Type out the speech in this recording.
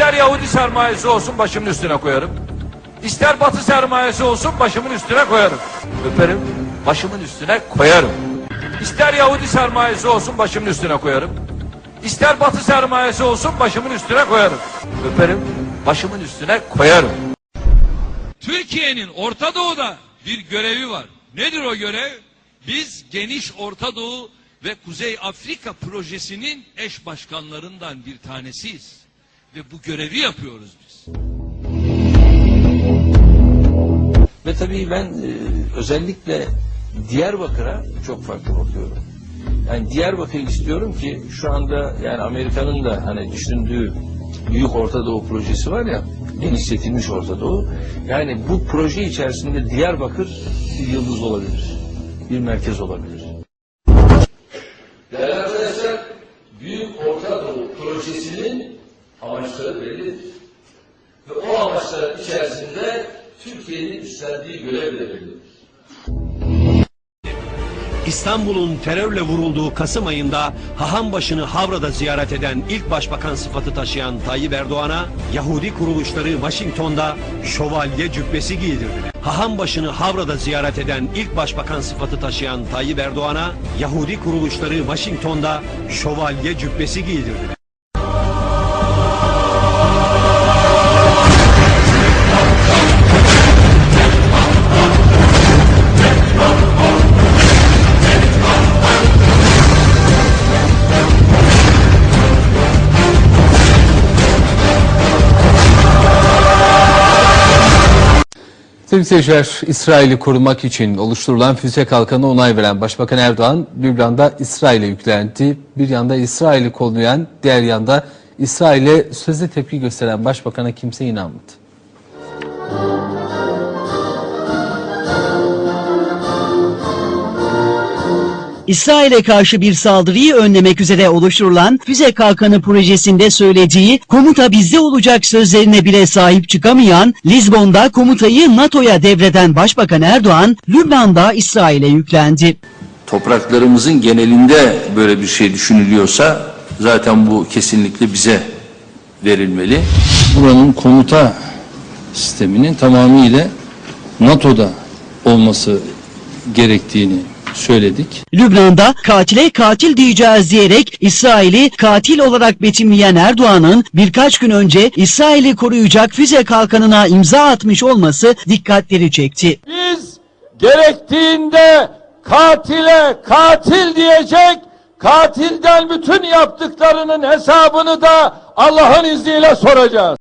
İster Yahudi sermayesi olsun başımın üstüne koyarım. İster Batı sermayesi olsun başımın üstüne koyarım. Öperim, başımın üstüne koyarım. İster Yahudi sermayesi olsun başımın üstüne koyarım. İster Batı sermayesi olsun başımın üstüne koyarım. Öperim, başımın üstüne koyarım. Türkiye'nin Orta Doğu'da bir görevi var. Nedir o görev? Biz geniş Orta Doğu ve Kuzey Afrika projesinin eş başkanlarından bir tanesiyiz. Ve bu görevi yapıyoruz biz. Ve tabii ben e, özellikle Diyarbakır'a çok farklı bakıyorum. Yani Diyarbakır istiyorum ki şu anda yani Amerika'nın da hani düşündüğü Büyük Orta Doğu projesi var ya genişletilmiş Orta Doğu. Yani bu proje içerisinde Diyarbakır bir yıldız olabilir. Bir merkez olabilir. Değerli arkadaşlar Büyük Orta Doğu projesinin amaçları bellidir. Ve o amaçlar içerisinde Türkiye'nin üstlendiği görev de. İstanbul'un terörle vurulduğu Kasım ayında Hahambaşı'nı Havra'da ziyaret eden ilk başbakan sıfatı taşıyan Tayyip Erdoğan'a Yahudi kuruluşları Washington'da şövalye cübbesi giydirdiler. Hahambaşı'nı Havra'da ziyaret eden ilk başbakan sıfatı taşıyan Tayyip Erdoğan'a Yahudi kuruluşları Washington'da şövalye cübbesi giydirdiler. Sevgili seyirciler, İsrail'i korumak için oluşturulan füze kalkanı onay veren Başbakan Erdoğan, Lübnan'da İsrail'e yüklendi. Bir yanda İsrail'i kollayan, diğer yanda İsrail'e sözde tepki gösteren Başbakan'a kimse inanmadı. İsrail'e karşı bir saldırıyı önlemek üzere oluşturulan füze kalkanı projesinde söylediği komuta bizde olacak sözlerine bile sahip çıkamayan Lizbon'da komutayı NATO'ya devreden Başbakan Erdoğan, Lübnan'da İsrail'e yüklendi. topraklarımızın genelinde böyle bir şey düşünülüyorsa zaten bu kesinlikle bize verilmeli. Buranın komuta sisteminin tamamıyla NATO'da olması gerektiğini söyledik. Lübnan'da katile katil diyeceğiz diyerek İsrail'i katil olarak betimleyen Erdoğan'ın birkaç gün önce İsrail'i koruyacak füze kalkanına imza atmış olması dikkatleri çekti. Biz gerektiğinde katile katil diyecek, katilden bütün yaptıklarının hesabını da Allah'ın izniyle soracağız.